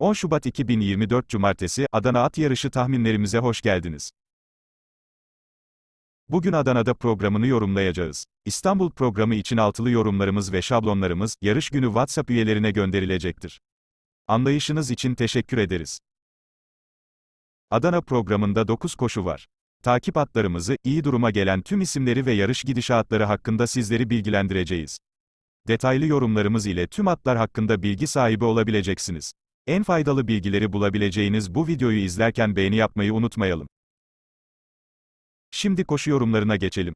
10 Şubat 2024 Cumartesi, Adana At Yarışı tahminlerimize hoş geldiniz. Bugün Adana'da programını yorumlayacağız. İstanbul programı için altılı yorumlarımız ve şablonlarımız, yarış günü WhatsApp üyelerine gönderilecektir. Anlayışınız için teşekkür ederiz. Adana programında 9 koşu var. Takip atlarımızı, iyi duruma gelen tüm isimleri ve yarış gidişatları hakkında sizleri bilgilendireceğiz. Detaylı yorumlarımız ile tüm atlar hakkında bilgi sahibi olabileceksiniz. En faydalı bilgileri bulabileceğiniz bu videoyu izlerken beğeni yapmayı unutmayalım. Şimdi koşu yorumlarına geçelim.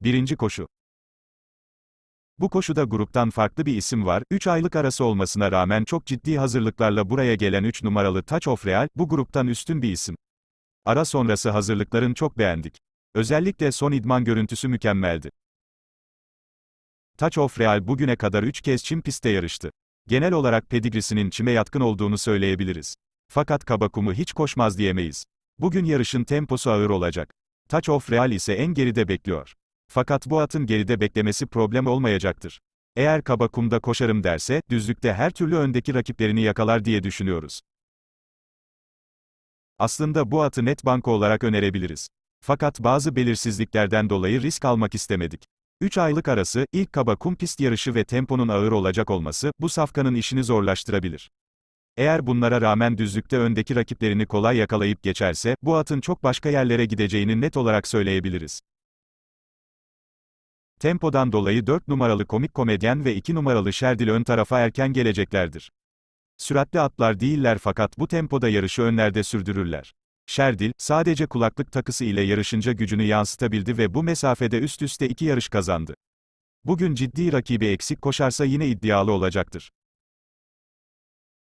Birinci koşu. Bu koşuda gruptan farklı bir isim var, 3 aylık arası olmasına rağmen çok ciddi hazırlıklarla buraya gelen 3 numaralı Touch of Real, bu gruptan üstün bir isim. Ara sonrası hazırlıkların çok beğendik. Özellikle son idman görüntüsü mükemmeldi. Touch of Real bugüne kadar 3 kez çim pistte yarıştı. Genel olarak pedigrisinin çime yatkın olduğunu söyleyebiliriz. Fakat kaba kumu hiç koşmaz diyemeyiz. Bugün yarışın temposu ağır olacak. Touch of Real ise en geride bekliyor. Fakat bu atın geride beklemesi problem olmayacaktır. Eğer kaba kumda koşarım derse, düzlükte her türlü öndeki rakiplerini yakalar diye düşünüyoruz. Aslında bu atı net banko olarak önerebiliriz. Fakat bazı belirsizliklerden dolayı risk almak istemedik. 3 aylık arası, ilk kaba kum pist yarışı ve temponun ağır olacak olması, bu safkanın işini zorlaştırabilir. Eğer bunlara rağmen düzlükte öndeki rakiplerini kolay yakalayıp geçerse, bu atın çok başka yerlere gideceğini net olarak söyleyebiliriz. Tempodan dolayı 4 numaralı komik komedyen ve 2 numaralı Şerdil ön tarafa erken geleceklerdir. Süratli atlar değiller fakat bu tempoda yarışı önlerde sürdürürler. Şerdil, sadece kulaklık takısı ile yarışınca gücünü yansıtabildi ve bu mesafede üst üste iki yarış kazandı. Bugün ciddi rakibi eksik koşarsa yine iddialı olacaktır.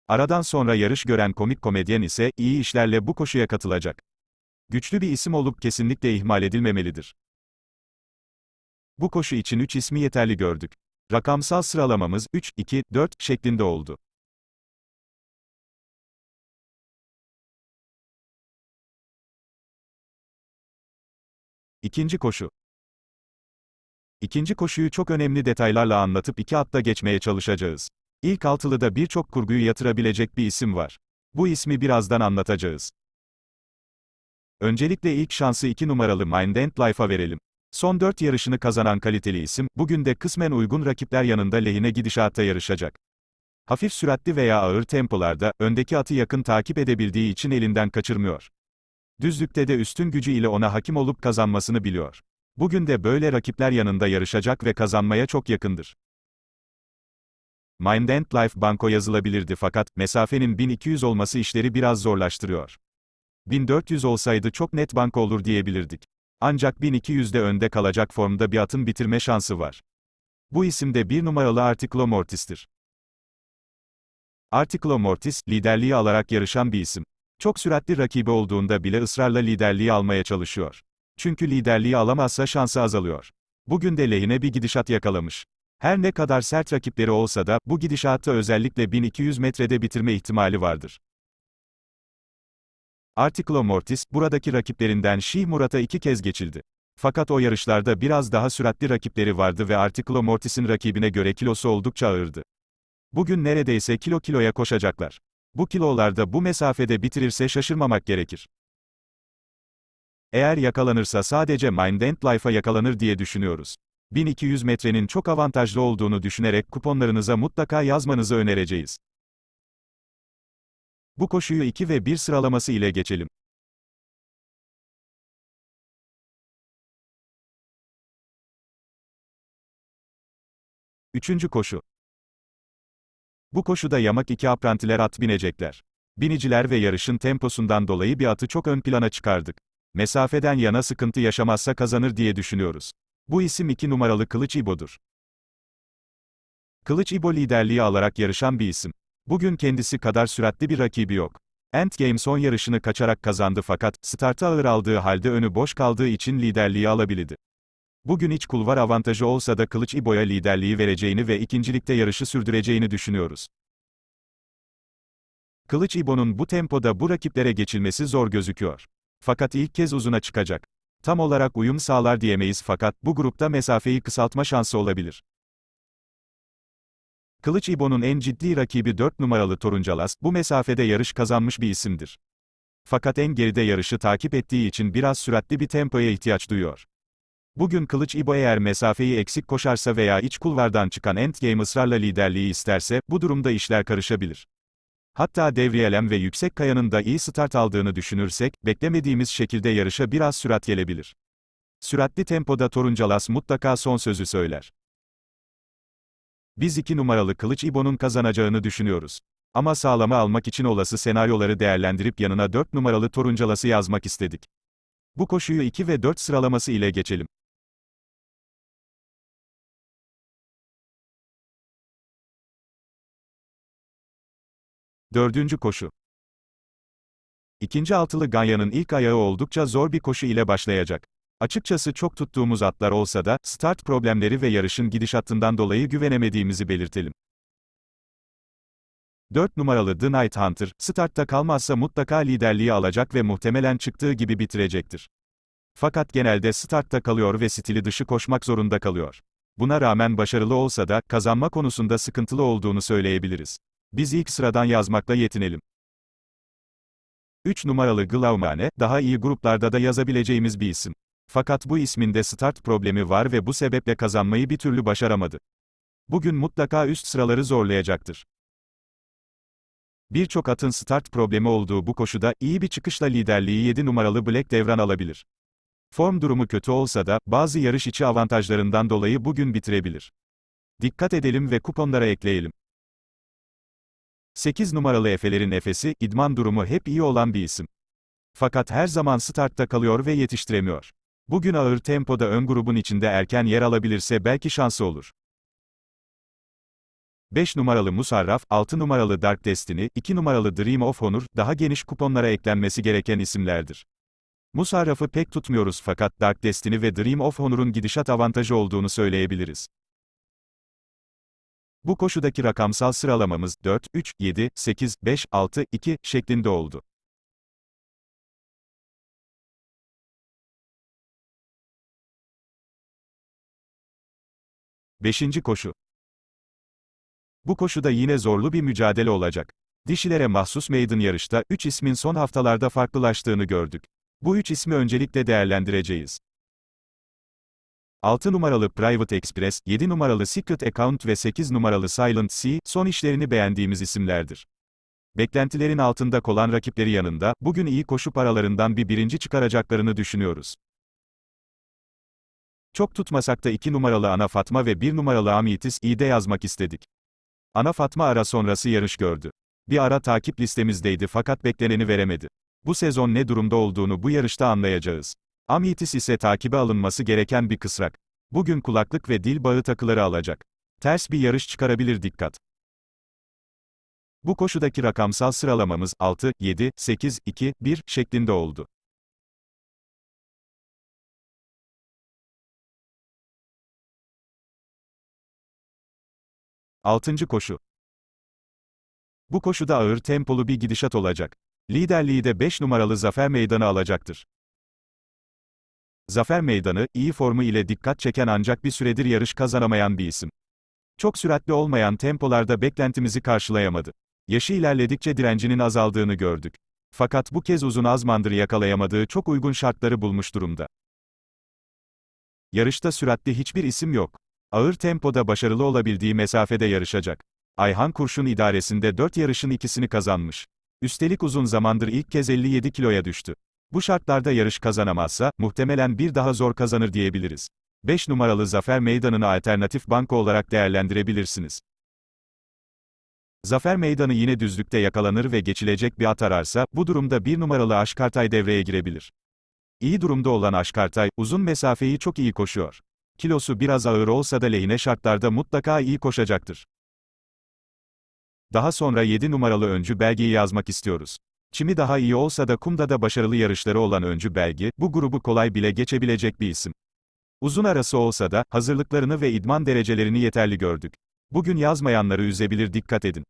Aradan sonra yarış gören komik komedyen ise, iyi işlerle bu koşuya katılacak. Güçlü bir isim olup kesinlikle ihmal edilmemelidir. Bu koşu için 3 ismi yeterli gördük. Rakamsal sıralamamız 3, 2, 4 şeklinde oldu. İkinci koşu. İkinci koşuyu çok önemli detaylarla anlatıp iki atta geçmeye çalışacağız. İlk altılıda birçok kurguyu yatırabilecek bir isim var. Bu ismi birazdan anlatacağız. Öncelikle ilk şansı 2 numaralı Mind and Life'a verelim. Son 4 yarışını kazanan kaliteli isim, bugün de kısmen uygun rakipler yanında lehine gidişatta yarışacak. Hafif süratli veya ağır tempolarda, öndeki atı yakın takip edebildiği için elinden kaçırmıyor. Düzlükte de üstün gücü ile ona hakim olup kazanmasını biliyor. Bugün de böyle rakipler yanında yarışacak ve kazanmaya çok yakındır. Mind and Life banko yazılabilirdi fakat, mesafenin 1200 olması işleri biraz zorlaştırıyor. 1400 olsaydı çok net banko olur diyebilirdik. Ancak 1200'de önde kalacak formda bir atın bitirme şansı var. Bu isim de bir numaralı Articlo Mortis'tir. Articlo Mortis, liderliği alarak yarışan bir isim. Çok süratli rakibi olduğunda bile ısrarla liderliği almaya çalışıyor. Çünkü liderliği alamazsa şansı azalıyor. Bugün de lehine bir gidişat yakalamış. Her ne kadar sert rakipleri olsa da, bu gidişatı özellikle 1200 metrede bitirme ihtimali vardır. Articlo Mortis, buradaki rakiplerinden Şih Murat'a iki kez geçildi. Fakat o yarışlarda biraz daha süratli rakipleri vardı ve Articlo Mortis'in rakibine göre kilosu oldukça ağırdı. Bugün neredeyse kilo kiloya koşacaklar. Bu kilolarda bu mesafede bitirirse şaşırmamak gerekir. Eğer yakalanırsa sadece Mind and Life'a yakalanır diye düşünüyoruz. 1200 metrenin çok avantajlı olduğunu düşünerek kuponlarınıza mutlaka yazmanızı önereceğiz. Bu koşuyu 2 ve 1 sıralaması ile geçelim. Üçüncü koşu. Bu koşuda yamak iki aprantiler at binecekler. Biniciler ve yarışın temposundan dolayı bir atı çok ön plana çıkardık. Mesafeden yana sıkıntı yaşamazsa kazanır diye düşünüyoruz. Bu isim 2 numaralı Kılıç İbo'dur. Kılıç İbo liderliği alarak yarışan bir isim. Bugün kendisi kadar süratli bir rakibi yok. Endgame son yarışını kaçarak kazandı fakat, startı ağır aldığı halde önü boş kaldığı için liderliği alabildi. Bugün iç kulvar avantajı olsa da Kılıç İbo'ya liderliği vereceğini ve ikincilikte yarışı sürdüreceğini düşünüyoruz. Kılıç İbo'nun bu tempoda bu rakiplere geçilmesi zor gözüküyor. Fakat ilk kez uzuna çıkacak. Tam olarak uyum sağlar diyemeyiz fakat bu grupta mesafeyi kısaltma şansı olabilir. Kılıç İbo'nun en ciddi rakibi 4 numaralı Toruncalas, bu mesafede yarış kazanmış bir isimdir. Fakat en geride yarışı takip ettiği için biraz süratli bir tempoya ihtiyaç duyuyor. Bugün Kılıç İbo eğer mesafeyi eksik koşarsa veya iç kulvardan çıkan endgame ısrarla liderliği isterse, bu durumda işler karışabilir. Hatta devriyelem ve yüksek kayanın da iyi start aldığını düşünürsek, beklemediğimiz şekilde yarışa biraz sürat gelebilir. Süratli tempoda Toruncalas mutlaka son sözü söyler. Biz iki numaralı Kılıç İbo'nun kazanacağını düşünüyoruz. Ama sağlama almak için olası senaryoları değerlendirip yanına 4 numaralı Toruncalas'ı yazmak istedik. Bu koşuyu 2 ve 4 sıralaması ile geçelim. Dördüncü koşu. İkinci altılı Ganya'nın ilk ayağı oldukça zor bir koşu ile başlayacak. Açıkçası çok tuttuğumuz atlar olsa da, start problemleri ve yarışın gidişatından dolayı güvenemediğimizi belirtelim. 4 numaralı The Night Hunter, startta kalmazsa mutlaka liderliği alacak ve muhtemelen çıktığı gibi bitirecektir. Fakat genelde startta kalıyor ve stili dışı koşmak zorunda kalıyor. Buna rağmen başarılı olsa da, kazanma konusunda sıkıntılı olduğunu söyleyebiliriz. Biz ilk sıradan yazmakla yetinelim. 3 numaralı Glaumane, daha iyi gruplarda da yazabileceğimiz bir isim. Fakat bu isminde start problemi var ve bu sebeple kazanmayı bir türlü başaramadı. Bugün mutlaka üst sıraları zorlayacaktır. Birçok atın start problemi olduğu bu koşuda, iyi bir çıkışla liderliği 7 numaralı Black devran alabilir. Form durumu kötü olsa da, bazı yarış içi avantajlarından dolayı bugün bitirebilir. Dikkat edelim ve kuponlara ekleyelim. 8 numaralı Efe'lerin Efe'si, idman durumu hep iyi olan bir isim. Fakat her zaman startta kalıyor ve yetiştiremiyor. Bugün ağır tempoda ön grubun içinde erken yer alabilirse belki şansı olur. 5 numaralı Musarraf, 6 numaralı Dark Destiny, 2 numaralı Dream of Honor, daha geniş kuponlara eklenmesi gereken isimlerdir. Musarraf'ı pek tutmuyoruz fakat Dark Destiny ve Dream of Honor'un gidişat avantajı olduğunu söyleyebiliriz. Bu koşudaki rakamsal sıralamamız 4, 3, 7, 8, 5, 6, 2 şeklinde oldu. Beşinci koşu. Bu koşuda yine zorlu bir mücadele olacak. Dişilere mahsus maiden yarışta 3 ismin son haftalarda farklılaştığını gördük. Bu 3 ismi öncelikle değerlendireceğiz. 6 numaralı Private Express, 7 numaralı Secret Account ve 8 numaralı Silent Sea, son işlerini beğendiğimiz isimlerdir. Beklentilerin altında kolan rakipleri yanında, bugün iyi koşu paralarından bir birinci çıkaracaklarını düşünüyoruz. Çok tutmasak da 2 numaralı Ana Fatma ve 1 numaralı Amitis iyi de yazmak istedik. Ana Fatma ara sonrası yarış gördü. Bir ara takip listemizdeydi fakat bekleneni veremedi. Bu sezon ne durumda olduğunu bu yarışta anlayacağız. Amitis ise takibe alınması gereken bir kısrak. Bugün kulaklık ve dil bağı takıları alacak. Ters bir yarış çıkarabilir dikkat. Bu koşudaki rakamsal sıralamamız 6, 7, 8, 2, 1 şeklinde oldu. Altıncı koşu. Bu koşuda ağır tempolu bir gidişat olacak. Liderliği de 5 numaralı Zafer Meydanı alacaktır. Zafer Meydanı, iyi formu ile dikkat çeken ancak bir süredir yarış kazanamayan bir isim. Çok süratli olmayan tempolarda beklentimizi karşılayamadı. Yaşı ilerledikçe direncinin azaldığını gördük. Fakat bu kez uzun azmandır yakalayamadığı çok uygun şartları bulmuş durumda. Yarışta süratli hiçbir isim yok. Ağır tempoda başarılı olabildiği mesafede yarışacak. Ayhan Kurşun idaresinde 4 yarışın ikisini kazanmış. Üstelik uzun zamandır ilk kez 57 kiloya düştü. Bu şartlarda yarış kazanamazsa, muhtemelen bir daha zor kazanır diyebiliriz. 5 numaralı Zafer Meydanı'nı alternatif banko olarak değerlendirebilirsiniz. Zafer Meydanı yine düzlükte yakalanır ve geçilecek bir at ararsa, bu durumda 1 numaralı Aşkartay devreye girebilir. İyi durumda olan Aşkartay, uzun mesafeyi çok iyi koşuyor. Kilosu biraz ağır olsa da lehine şartlarda mutlaka iyi koşacaktır. Daha sonra 7 numaralı öncü belgeyi yazmak istiyoruz. Çimi daha iyi olsa da kumda da başarılı yarışları olan öncü belgi, bu grubu kolay bile geçebilecek bir isim. Uzun arası olsa da, hazırlıklarını ve idman derecelerini yeterli gördük. Bugün yazmayanları üzebilir dikkat edin.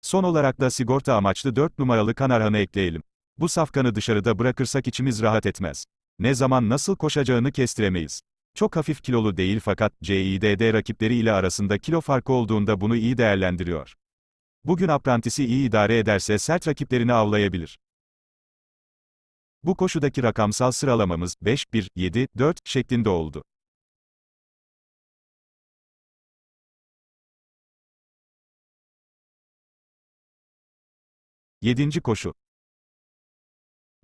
Son olarak da sigorta amaçlı 4 numaralı Kanarhan'ı ekleyelim. Bu safkanı dışarıda bırakırsak içimiz rahat etmez. Ne zaman nasıl koşacağını kestiremeyiz. Çok hafif kilolu değil fakat CIDD rakipleri ile arasında kilo farkı olduğunda bunu iyi değerlendiriyor. Bugün aprantisi iyi idare ederse sert rakiplerini avlayabilir. Bu koşudaki rakamsal sıralamamız 5, 1, 7, 4 şeklinde oldu. Yedinci koşu.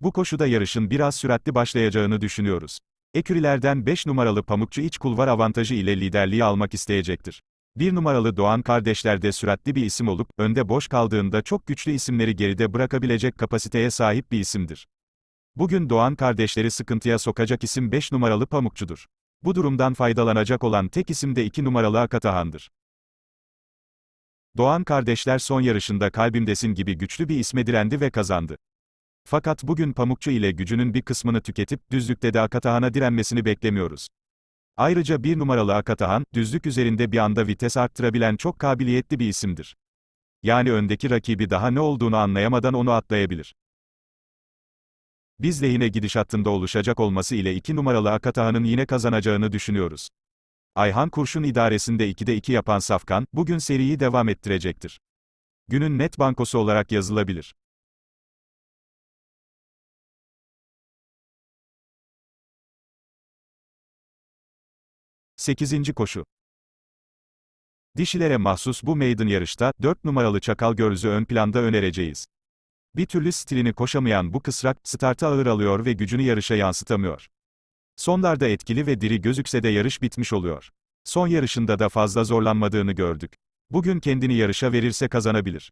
Bu koşuda yarışın biraz süratli başlayacağını düşünüyoruz. Ekürilerden 5 numaralı Pamukçu iç kulvar avantajı ile liderliği almak isteyecektir. 1 numaralı Doğan kardeşler de süratli bir isim olup, önde boş kaldığında çok güçlü isimleri geride bırakabilecek kapasiteye sahip bir isimdir. Bugün Doğan kardeşleri sıkıntıya sokacak isim 5 numaralı Pamukçudur. Bu durumdan faydalanacak olan tek isim de 2 numaralı Akatahan'dır. Doğan kardeşler son yarışında kalbimdesin gibi güçlü bir isme direndi ve kazandı. Fakat bugün Pamukçu ile gücünün bir kısmını tüketip, düzlükte de Akatahan'a direnmesini beklemiyoruz. Ayrıca bir numaralı Akatahan, düzlük üzerinde bir anda vites arttırabilen çok kabiliyetli bir isimdir. Yani öndeki rakibi daha ne olduğunu anlayamadan onu atlayabilir. Biz lehine gidiş hattında oluşacak olması ile 2 numaralı Akatahan'ın yine kazanacağını düşünüyoruz. Ayhan Kurşun idaresinde 2'de 2 yapan Safkan, bugün seriyi devam ettirecektir. Günün net bankosu olarak yazılabilir. Sekizinci koşu. Dişilere mahsus bu maiden yarışta, 4 numaralı Çakal Görüz'ü ön planda önereceğiz. Bir türlü stilini koşamayan bu kısrak, startı ağır alıyor ve gücünü yarışa yansıtamıyor. Sonlarda etkili ve diri gözükse de yarış bitmiş oluyor. Son yarışında da fazla zorlanmadığını gördük. Bugün kendini yarışa verirse kazanabilir.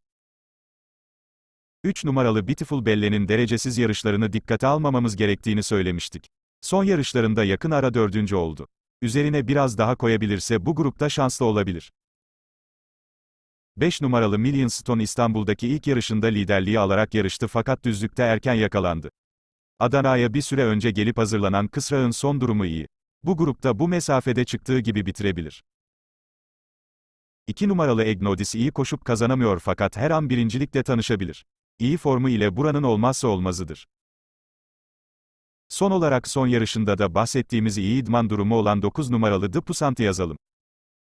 3 numaralı Beautiful Belle'nin derecesiz yarışlarını dikkate almamamız gerektiğini söylemiştik. Son yarışlarında yakın ara dördüncü oldu. Üzerine biraz daha koyabilirse bu grupta şanslı olabilir. 5 numaralı Million Stone İstanbul'daki ilk yarışında liderliği alarak yarıştı fakat düzlükte erken yakalandı. Adana'ya bir süre önce gelip hazırlanan Kısrağ'ın son durumu iyi. Bu grupta bu mesafede çıktığı gibi bitirebilir. 2 numaralı Egnodis iyi koşup kazanamıyor fakat her an birincilikle tanışabilir. İyi formu ile buranın olmazsa olmazıdır. Son olarak son yarışında da bahsettiğimiz iyi idman durumu olan 9 numaralı The yazalım.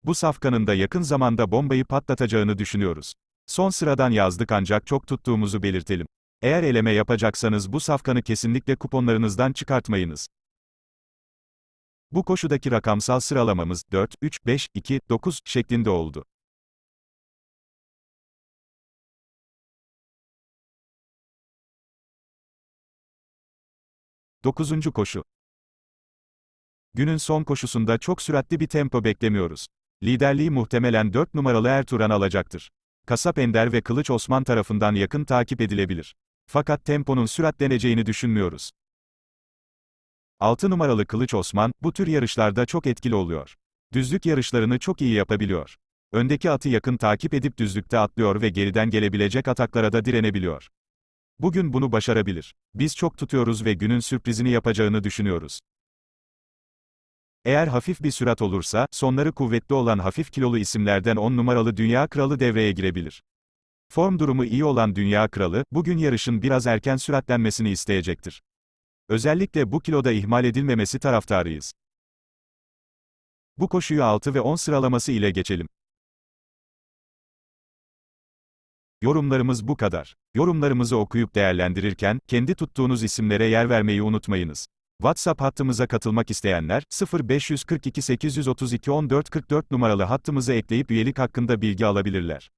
Bu safkanın da yakın zamanda bombayı patlatacağını düşünüyoruz. Son sıradan yazdık ancak çok tuttuğumuzu belirtelim. Eğer eleme yapacaksanız bu safkanı kesinlikle kuponlarınızdan çıkartmayınız. Bu koşudaki rakamsal sıralamamız 4, 3, 5, 2, 9 şeklinde oldu. Dokuzuncu koşu. Günün son koşusunda çok süratli bir tempo beklemiyoruz. Liderliği muhtemelen 4 numaralı Ertuğran alacaktır. Kasap Ender ve Kılıç Osman tarafından yakın takip edilebilir. Fakat temponun süratleneceğini düşünmüyoruz. 6 numaralı Kılıç Osman, bu tür yarışlarda çok etkili oluyor. Düzlük yarışlarını çok iyi yapabiliyor. Öndeki atı yakın takip edip düzlükte atlıyor ve geriden gelebilecek ataklara da direnebiliyor. Bugün bunu başarabilir. Biz çok tutuyoruz ve günün sürprizini yapacağını düşünüyoruz. Eğer hafif bir sürat olursa, sonları kuvvetli olan hafif kilolu isimlerden 10 numaralı Dünya Kralı devreye girebilir. Form durumu iyi olan Dünya Kralı, bugün yarışın biraz erken süratlenmesini isteyecektir. Özellikle bu kiloda ihmal edilmemesi taraftarıyız. Bu koşuyu 6 ve 10 sıralaması ile geçelim. Yorumlarımız bu kadar. Yorumlarımızı okuyup değerlendirirken, kendi tuttuğunuz isimlere yer vermeyi unutmayınız. WhatsApp hattımıza katılmak isteyenler, 0542 832 1444 numaralı hattımıza ekleyip üyelik hakkında bilgi alabilirler.